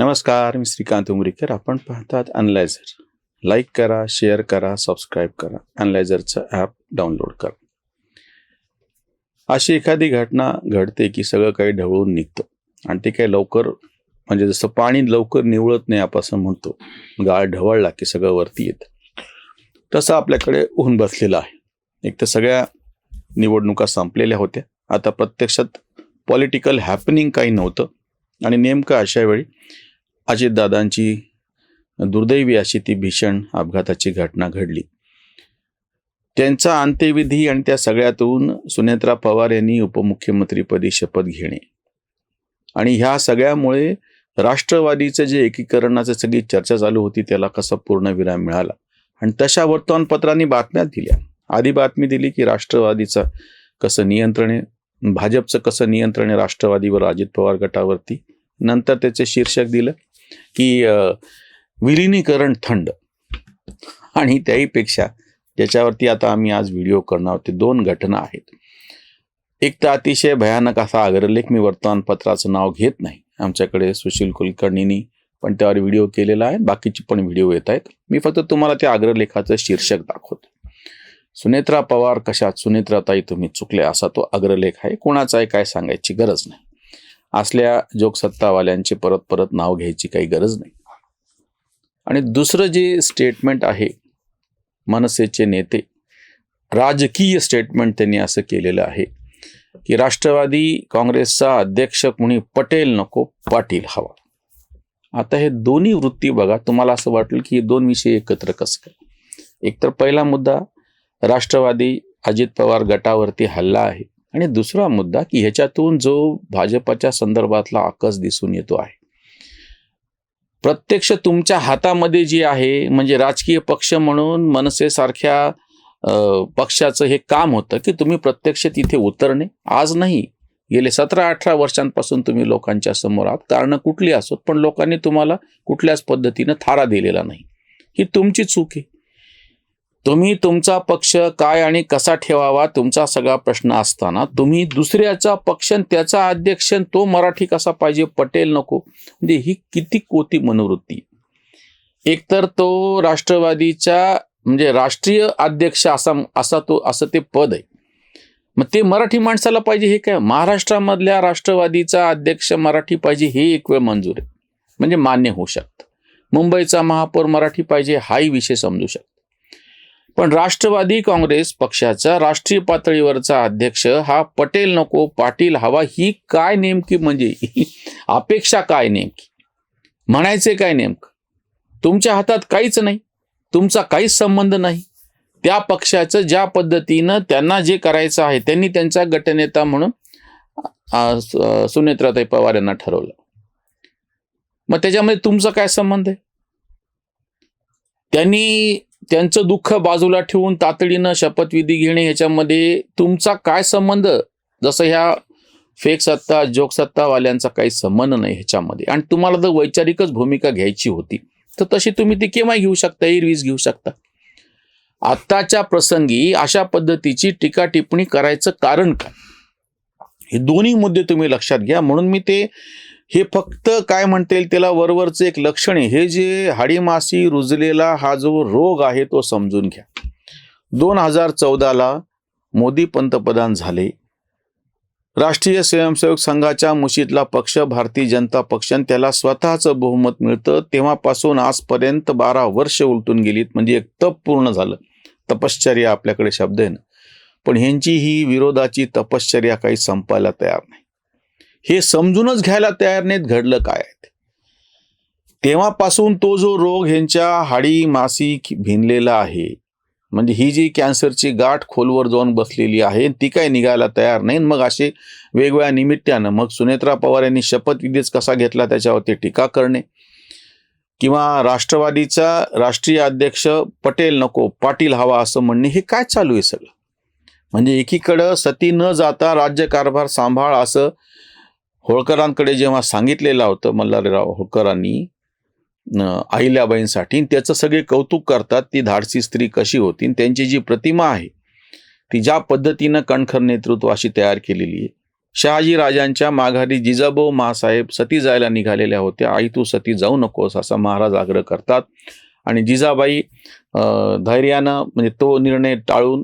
नमस्कार मी श्रीकांत उमरीकर. आपण पाहतात अनलायझर लाईक करा शेअर करा सबस्क्राईब करा. अनलायझरचं ॲप डाउनलोड करा. अशी एखादी घटना घडते की सगळं काही ढवळून निघतं. आणि ते काही लवकर म्हणजे जसं पाणी लवकर निवळत नाही आपण असं म्हणतो. गाळ ढवळला की सगळं वरती येतं. तसं आपल्याकडे होऊन बसलेलं आहे. एक तर सगळ्या निवडणुका संपलेल्या होत्या. आता प्रत्यक्षात पॉलिटिकल हॅपनिंग काही नव्हतं. आणि नेमकं अशा वेळी अजितदादांची दुर्दैवी अशी ती भीषण अपघाताची घटना घडली. त्यांचा अंत्यविधी आणि त्या सगळ्यातून सुनेत्रा पवार यांनी उपमुख्यमंत्रीपदी शपथ घेणे. आणि ह्या सगळ्यामुळे राष्ट्रवादीचं जे एकीकरणाचं सगळी चर्चा चालू होती त्याला कसा पूर्ण विराम मिळाला? आणि तशा वर्तमानपत्रांनी बातम्या दिल्या. आधी बातमी दिली की राष्ट्रवादीचं कसं नियंत्रण आहे भाजपचं कसं नियंत्रण आहे राष्ट्रवादीवर अजित पवार गटावरती. नंतर त्याचे शीर्षक दिलं. की विलिनीकरण थंड. आणि त्याहीपेक्षा ज्याच्यावरती आता आम्ही आज व्हिडिओ करणार आहोत ते दोन घटना आहेत. एक तर अतिशय भयानक असा अग्रलेख मी वर्तमानपत्राचं नाव घेत नाही. आमच्याकडे सुशील कुलकर्णींनी पण त्यावर व्हिडिओ केलेला आहे. बाकीचे पण व्हिडिओ येत आहेत. मी फक्त तुम्हाला त्या अग्रलेखाचं शीर्षक दाखवतो. सुनेत्रा पवार कशात? सुनेत्राताई तुम्ही चुकले असा तो अग्रलेख आहे. कोणाचाही आहे काय सांगायची गरज नाही. असल्या जोगसत्तावाल्यांचे परत परत नाव घ्यायची काही गरज नाही. आणि दुसरं जे स्टेटमेंट आहे मनसेचे नेते राजकीय स्टेटमेंट त्यांनी असं केलेलं आहे की राष्ट्रवादी काँग्रेसचा अध्यक्ष कुणी? पटेल नको पाटील हवा. आता हे दोन्ही वृत्ती बघा तुम्हाला असं वाटेल की हे दोन विषय एकत्र कसं काय? एक तर पहिला मुद्दा राष्ट्रवादी अजित पवार गटावरती हल्ला आहे. आणि दुसरा मुद्दा की ह्याच्यातून जो भाजपच्या संदर्भातला आकस दिसून येतो आहे. प्रत्यक्ष तुमच्या हातामध्ये जी आहे म्हणजे राजकीय पक्ष म्हणून मनसेसारख्या पक्षाचं हे काम होतं की तुम्ही प्रत्यक्ष तिथे उतरणे. आज नाही. गेले सतरा अठरा वर्षांपासून तुम्ही लोकांच्या समोर आहात. कारण कुठली असोत पण लोकांनी तुम्हाला कुठल्याच पद्धतीनं थारा दिलेला नाही. ही तुमची चूक आहे. तुम्ही तुमचा पक्ष काय आणि कसा ठेवावा तुमचा सगळा प्रश्न असताना तुम्ही दुसऱ्याचा पक्ष आणि त्याचा अध्यक्ष तो मराठी कसा पाहिजे? पटेल नको. म्हणजे ही किती कोती मनोवृत्ती. एकतर तो राष्ट्रवादीच्या म्हणजे राष्ट्रीय अध्यक्ष असा असा तो असं ते पद आहे. मग ते मराठी माणसाला पाहिजे हे काय? महाराष्ट्रामधल्या राष्ट्रवादीचा अध्यक्ष मराठी पाहिजे हे एक वेळ मंजूर आहे. म्हणजे मान्य होऊ शकतं. मुंबईचा महापौर मराठी पाहिजे हाही विषय समजू शकतो. पण राष्ट्रवादी काँग्रेस पक्षाचा राष्ट्रीय पातळीवरचा अध्यक्ष हा पटेल नको पाटील हवा ही काय नेमकी म्हणजे? अपेक्षा काय नेमकी? म्हणायचे काय नेमकं? तुमच्या हातात काहीच नाही तुमचा काहीच संबंध नाही. त्या पक्षाचं ज्या पद्धतीनं त्यांना जे करायचं आहे त्यांनी त्यांचा गटनेता म्हणून सुनेत्राताई पवार यांना ठरवलं. मग त्याच्यामध्ये तुमचा काय संबंध आहे? त्यांनी त्यांचं दुःख बाजूला ठेवून तातडीनं शपथविधी घेणे ह्याच्यामध्ये तुमचा काय संबंध? जसं ह्या फेक सत्ता जोक सत्तावाल्यांचा काही संबंध नाही ह्याच्यामध्ये. आणि तुम्हाला जर वैचारिकच भूमिका घ्यायची होती तर तशी तुम्ही ती केव्हा घेऊ शकता? एरवीज घेऊ शकता. आत्ताच्या प्रसंगी अशा पद्धतीची टीका टिप्पणी करायचं कारण काय? हे दोन्ही मुद्दे तुम्ही लक्षात घ्या. म्हणून मी ते हे फक्त काय म्हणता येईल त्याला वरवरचं एक लक्षण आहे. हे जे हाडीमासी रुजलेला हा जो रोग आहे तो समजून घ्या. दोन हजार चौदाला मोदी पंतप्रधान झाले. राष्ट्रीय स्वयंसेवक संघाच्या मुशीतला पक्ष भारतीय जनता पक्ष आणि त्याला स्वतःचं बहुमत मिळतं. तेव्हापासून आजपर्यंत बारा वर्ष उलटून गेलीत. म्हणजे एक तप पूर्ण झालं. तपश्चर्या आपल्याकडे शब्द आहे ना. पण ह्यांची ही विरोधाची तपश्चर्या काही संपायला तयार नाही. हे समजूनच घ्यायला तयार नाहीत घडलं काय तेव्हापासून तो जो रोग ह्यांच्या हाडी मासी भिनलेला आहे म्हणजे ही जी कॅन्सरची गाठ खोलवर जाऊन बसलेली आहे ती काय निघायला तयार नाही मग असे वेगवेगळ्या निमित्तानं मग सुनेत्रा पवार यांनी शपथविधीच कसा घेतला त्याच्यावरती टीका करणे किंवा राष्ट्रवादीचा राष्ट्रीय अध्यक्ष पटेल नको पाटील हवा असं म्हणणे हे काय चालू आहे सगळं? म्हणजे एकीकडं सती न जाता राज्यकारभार सांभाळ असं होळकरांकडे जेव्हा सांगितलेलं होतं मल्हारराव होळकरांनी अहिल्याबाईंसाठी त्याचं सगळे कौतुक करतात ती धाडसी स्त्री कशी होती त्यांची जी प्रतिमा आहे ती ज्या पद्धतीनं कणखर नेतृत्व अशी तयार केलेली आहे. शहाजी राजांच्या माघारी जिजाबाऊ मासाहेब सती जायला निघालेल्या होत्या. आई तू सती जाऊ नकोस असा महाराज आग्रह करतात. आणि जिजाबाई धैर्यानं म्हणजे तो निर्णय टाळून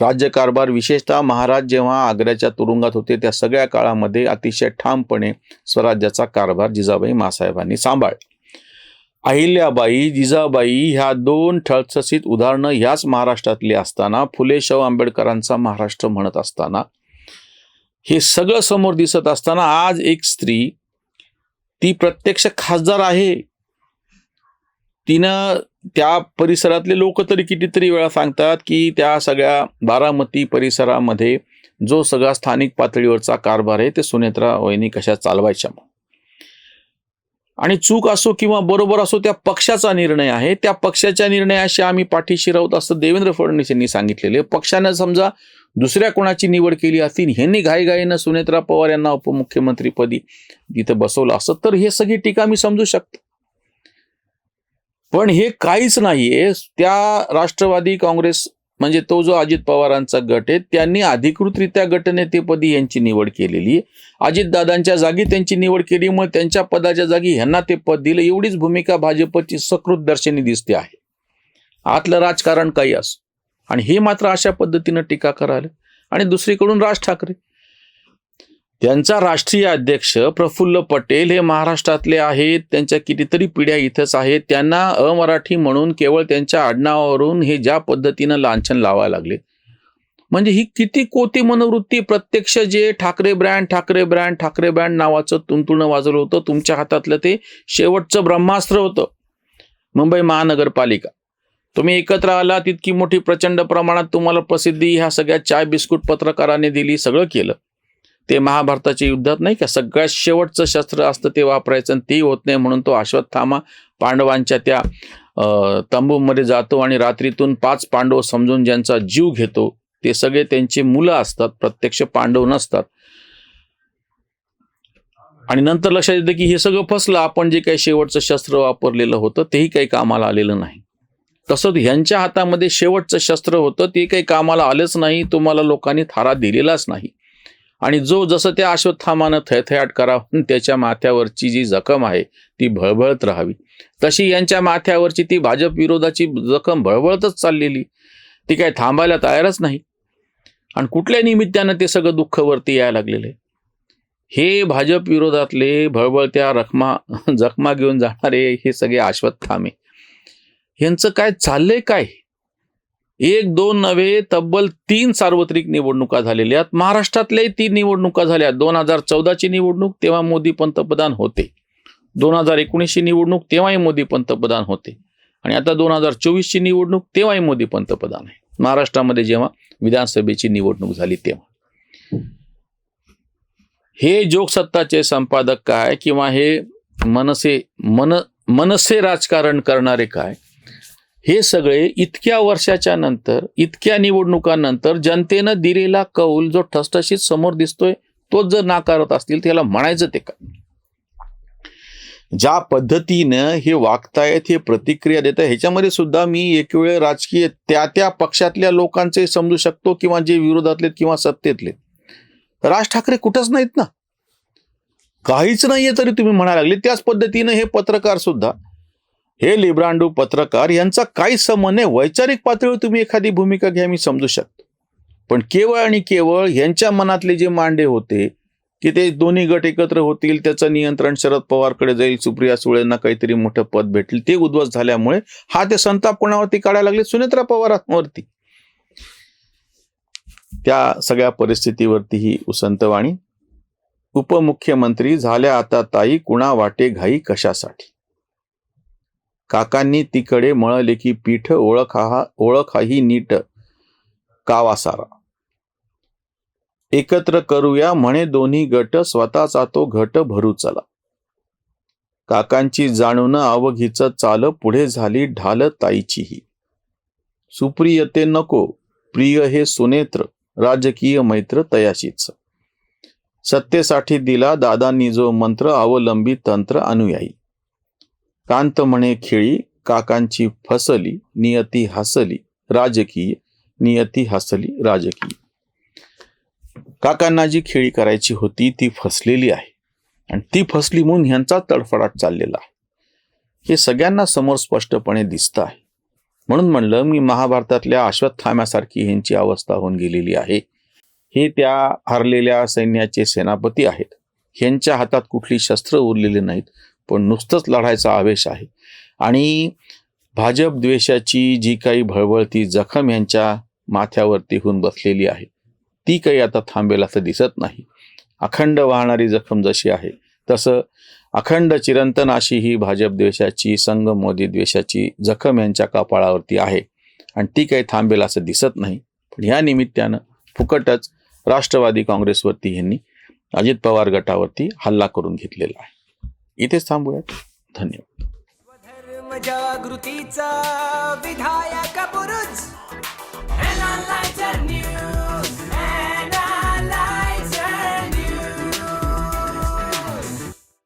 राज्यकारभार विशेषतः महाराज जेव्हा आग्र्याच्या तुरुंगात होते त्या सगळ्या काळामध्ये अतिशय ठामपणे स्वराज्याचा कारभार जिजाबाई मासाहेबांनी सांभाळ अहिल्याबाई जिजाबाई ह्या दोन ठळससीत उदाहरणं ह्याच महाराष्ट्रातली असताना फुले शाहू आंबेडकरांचा महाराष्ट्र म्हणत असताना हे सगळं समोर दिसत असताना आज एक स्त्री ती प्रत्यक्ष खासदार आहे. तिनं त्या परिसरातले लोक तरी कितीतरी वेळा सांगतात की त्या सगळ्या बारामती परिसरामध्ये जो सगळा स्थानिक पातळीवरचा कारभार आहे ते सुनेत्रा वहिनी कशा चालवायच्या मग? आणि चूक असो किंवा बरोबर असो त्या पक्षाचा निर्णय आहे. त्या पक्षाच्या निर्णयाशी आम्ही पाठीशी राहत असं देवेंद्र फडणवीस यांनी सांगितलेले. पक्षानं समजा दुसऱ्या कोणाची निवड केली असती ह्यांनी घाईघाईनं सुनेत्रा पवार यांना उपमुख्यमंत्रीपदी तिथं बसवलं असतं तर हे सगळी टीका मी समजू शकतो. पण हे काहीच नाहीये. त्या राष्ट्रवादी काँग्रेस म्हणजे तो जो अजित पवारांचा गट आहे त्यांनी अधिकृतरित्या गटनेतेपदी यांची निवड केलेली आहे. अजितदादांच्या जागी त्यांची निवड केली मग त्यांच्या पदाच्या जागी ह्यांना ते पद दिलं. एवढीच भूमिका भाजपची सकृत दर्शनी दिसते आहे. आतलं राजकारण काही असं. आणि हे मात्र अशा पद्धतीनं टीका करायला. आणि दुसरीकडून राज ठाकरे. त्यांचा राष्ट्रीय अध्यक्ष प्रफुल्ल पटेल हे महाराष्ट्रातले आहेत. त्यांच्या कितीतरी पिढ्या इथंच आहेत. त्यांना अमराठी म्हणून केवळ त्यांच्या आडनावावरून हे ज्या पद्धतीनं लांछन लावायला लागले. म्हणजे ही किती कोती मनोवृत्ती प्रत्यक्ष जे Thackeray brand Thackeray brand Thackeray brand नावाचं तुंतुणं वाजवलं होतं. तुमच्या हातातलं ते शेवटचं ब्रह्मास्त्र होतं. मुंबई महानगरपालिका. तुम्ही एकत्र आला तितकी मोठी प्रचंड प्रमाणात तुम्हाला प्रसिद्धी ह्या सगळ्या चाय बिस्कुट पत्रकाराने दिली सगळं केलं. ते महाभारताच्या युद्धात नाही का? सगळ्यात शेवटचं शस्त्र असतं ते वापरायचं आणि ते होत नाही म्हणून तो अश्वत्थामा पांडवांच्या त्या तंबूमध्ये जातो आणि रात्रीतून पाच पांडव समजून ज्यांचा जीव घेतो ते सगळे त्यांची मुलं असतात प्रत्यक्ष पांडव नसतात. आणि नंतर लक्षात येतं की हे सगळं फसलं आपण जे काही शेवटचं शस्त्र वापरलेलं होतं तेही काही कामाला आलेलं नाही. तसंच ह्यांच्या हातामध्ये शेवटचं शस्त्र होतं ते काही कामाला आलंच नाही तुम्हाला लोकांनी थारा दिलेलाच नाही. आणि जो जसं त्या अश्वत्थामानं थैथयाट करावून त्याच्या माथ्यावरची जी जखम आहे ती भळभळत राहावी. तशी यांच्या माथ्यावरची ती भाजप विरोधाची जखम भळभळतच चाललेली. ती काय थांबायला तयारच नाही. आणि कुठल्या निमित्तानं ते सगळं दुःख वरती यायला लागलेलं? आहे हे भाजप विरोधातले भळभळत्या रखमा जखमा घेऊन जाणारे हे सगळे अश्वत्थामे. यांचं काय चाललंय काय? एक दोन नव्हे तब्बल तीन सार्वत्रिक निवडणुका झालेल्या आहेत. महाराष्ट्रातल्याही तीन निवडणुका झाल्या. दोन हजार चौदाची निवडणूक तेव्हा मोदी पंतप्रधान होते. दोन हजार एकोणीसची निवडणूक तेव्हाही मोदी पंतप्रधान होते. आणि आता दोन हजार चोवीसची निवडणूक तेव्हाही मोदी पंतप्रधान आहे महाराष्ट्रामध्ये जेव्हा विधानसभेची निवडणूक झाली तेव्हा. हे जोगसत्ताचे संपादक काय किंवा हे मनसे मन मनसे राजकारण करणारे काय? हे सगळे इतक्या वर्षाच्या नंतर इतक्या निवडणुकांनंतर जनतेनं दिलेला कौल जो ठसठशीत समोर दिसतोय तोच जर नाकारत असतील त्याला म्हणायचं ते का? ज्या पद्धतीनं हे वागतायत हे प्रतिक्रिया देत आहे ह्याच्यामध्ये सुद्धा मी एक वेळ राजकीय त्या त्या पक्षातल्या लोकांचे समजू शकतो किंवा जे विरोधातले किंवा सत्तेतले राज ठाकरे कुठंच नाहीत ना. काहीच नाहीये तरी तुम्ही म्हणायला लागले. त्याच पद्धतीनं हे पत्रकार सुद्धा हे लिब्रांडू पत्रकार यांचा काही समन्वय? नाही वैचारिक पातळीवर तुम्ही एखादी भूमिका घ्या मी समजू शकतो. पण केवळ आणि केवळ यांच्या मनातले जे मांडे होते की ते दोन्ही गट एकत्र होतील त्याचं नियंत्रण शरद पवारकडे जाईल सुप्रिया सुळेंना काहीतरी मोठं पद भेटेल ते उद्ध्वस्त झाल्यामुळे हा ते संताप कोणावरती काढायला लागले? सुनेत्रा पवारांवरती त्या सगळ्या परिस्थितीवरती ही उसंतवाणी उपमुख्यमंत्री झाल्या आता ताई कुणा वाटे घाई कशासाठी? काकांनी तिकडे मळले की पीठ ओळख हा ओळख ही नीट कावा सारा एकत्र करूया म्हणे दोन्ही गट स्वतःचा तो घट भरू चला. काकांची जाणून अवघीच चाल पुढे झाली ढाल ताईचीही. सुप्रियते नको प्रिय हे सुनेत्र राजकीय मैत्र तयाशीच. सत्तेसाठी दिला दादांनी जो मंत्र अवलंबी तंत्र अनुयायी. कांत म्हणे खेळी काकांची फसली नियती हसली राजकीय नियती हसली राजकीय. काकांना जी खेळी करायची होती ती फसलेली आहे. आणि ती फसली म्हणून ह्यांचा तडफडाट चाललेला आहे. हे सगळ्यांना समोर स्पष्टपणे दिसतं आहे. म्हणून म्हणलं मी महाभारतातल्या अश्वत्थाम्यासारखी ह्यांची अवस्था होऊन गेलेली आहे. हे त्या हरलेल्या सैन्याचे सेनापती आहेत. ह्यांच्या हातात कुठली शस्त्र उरलेली नाहीत. पण नुसतंच लढायचा आवेश आहे. आणि भाजप द्वेषाची जी काही भळबळती जखम यांच्या माथ्यावरती होऊन बसलेली आहे. ती काही आता थांबेल असं दिसत नाही. अखंड वाहणारी जखम जशी आहे तसं अखंड चिरंतन अशी ही भाजप द्वेषाची संघ मोदी द्वेषाची जखम यांच्या कपाळावरती आहे. आणि ती काही थांबेल असं दिसत नाही. पण ह्या निमित्तानं फुकटच राष्ट्रवादी काँग्रेसवरती यांनी अजित पवार गटावरती हल्ला करून घेतलेला आहे. इथेच थांबूयात. धन्यवाद. जागृतीचा विधायक पुरुष